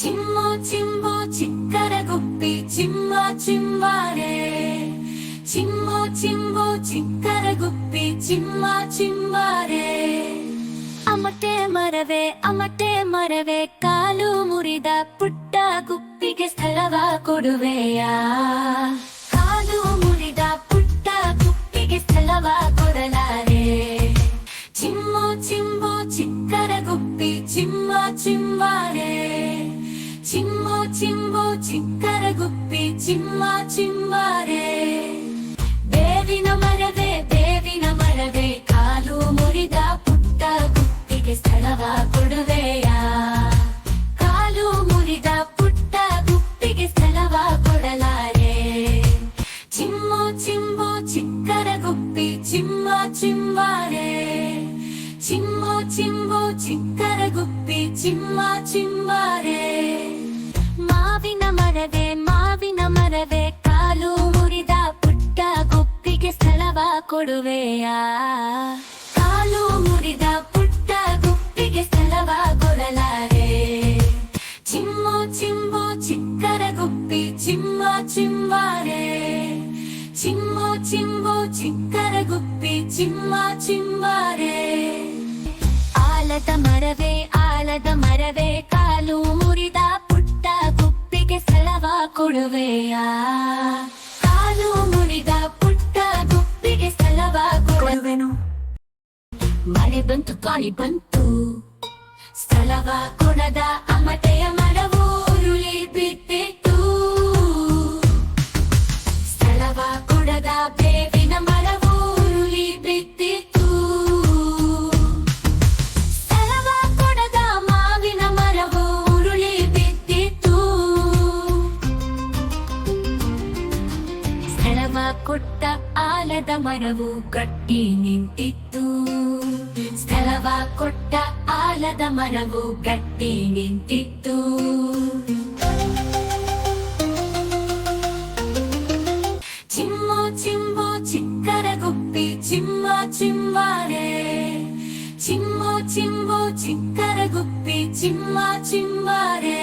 ಚಿಮ್ಮು ಚಿಮ್ಮು ಚಿಕ್ಕರ ಗುಪ್ಪಿ ಚಿಮ್ಮ ಚಿಮ್ಮಾರೆ ಚಿಮ್ಮು ಚಿಮ್ಮು ಚಿಕ್ಕರ ಗುಪ್ಪಿ ಚಿಮ್ಮ ಚಿಮ್ಮಾರೆ ಅಮಟೆ ಮರವೇ ಅಮಟೆ ಮರವೇ ಕಾಲು ಮುರಿದ ಪುಟ್ಟ ಗುಪ್ಪಿಗೆ ಸ್ಥಳವ ಕೊಡುವೆಯ ಚಿಮ್ಮ ಚಿಮ್ಮಾರೆ ಬೇವಿನ ಮರವೇ ಬೇವಿನ ಮರವೇ ಕಾಲು ಮುರಿದ ಪುಟ್ಟ ಗುಪ್ಪಿಗೆ ಸ್ಥಳವ ಕೊಡುವೆಯ ಕಾಲು ಮುರಿದ ಪುಟ್ಟ ಗುಪ್ಪಿಗೆ ಸ್ಥಳವ ಕೊಡಲಾರೆ ಚಿಮ್ಮು ಚಿಮ್ಮು ಚಿಕ್ಕರ ಗುಪ್ಪಿ ಚಿಮ್ಮ ಚಿಮ್ಮಾರೆ ಚಿಮ್ಮು ಚಿಮ್ಮು ಚಿಕ್ಕರ ಗುಪ್ಪಿ ಚಿಮ್ಮ ಚಿಮ್ಮಾರೆ ಮಾವಿನ ಮರವೇ ಮಾವಿನ ಕೊಡುವೆಯ ಕಾಲು ಮುರಿದ ಪುಟ್ಟ ಗುಪ್ಪಿಗೆ ಸ್ಥಳವ ಕೊಡಲಾರೆ ಚಿಮ್ಮು ಚಿಮ್ಮು ಚಿಕ್ಕರ ಗುಪ್ಪಿ ಚಿಮ್ಮ ಚಿಮ್ಮಾರೆ ಚಿಮ್ಮು ಚಿಮ್ಮು ಚಿಕ್ಕರ ಗುಪ್ಪಿ ಚಿಮ್ಮ ಚಿಮ್ಮಾರೆ ಆಲದ ಮರವೇ ಆಲದ ಮರವೇ ಕಾಲು ಮುರಿದ ಪುಟ್ಟ ಗುಪ್ಪಿಗೆ ಸ್ಥಳವ ಕೊಡುವೆಯ ಕಾಲು ಮುರಿದ ಮಳೆ ಬಂತು, ಗಾಳಿ ಬಂತು. ಸ್ಥಳವ ಕೊಡದ ಅಮತೆಯ ಮರವು ಉರುಳಿ ಬಿಟ್ಟಿತ್ತು ಸ್ಥಳವ ಕೊಡದ ಬೇವಿನ ಮರವು ಉರುಳಿ ಬಿಟ್ಟಿತ್ತು ಸ್ಥಳವ ಮಾವಿನ ಮರವು ಉರುಳಿ ಸ್ಥಳವ ಕೊಟ್ಟ ಆಲದ ಮರವು ಗಟ್ಟಿ ನಿಂತಿತ್ತು. ಸ್ಥಳವ ಕೊಟ್ಟ ಆಲದ ಮರವು ಗಟ್ಟಿ ನಿಂತಿತ್ತು ಚಿಮ್ಮು ಚಿಮ್ಮು ಚಿಕ್ಕರ ಗುಪ್ಪಿ ಚಿಮ್ಮ ಚಿಮ್ಮಾರೆ ಚಿಮ್ಮು ಚಿಮ್ಮು ಚಿಕ್ಕರ ಗುಪ್ಪಿ ಚಿಮ್ಮ ಚಿಮ್ಮಾರೆ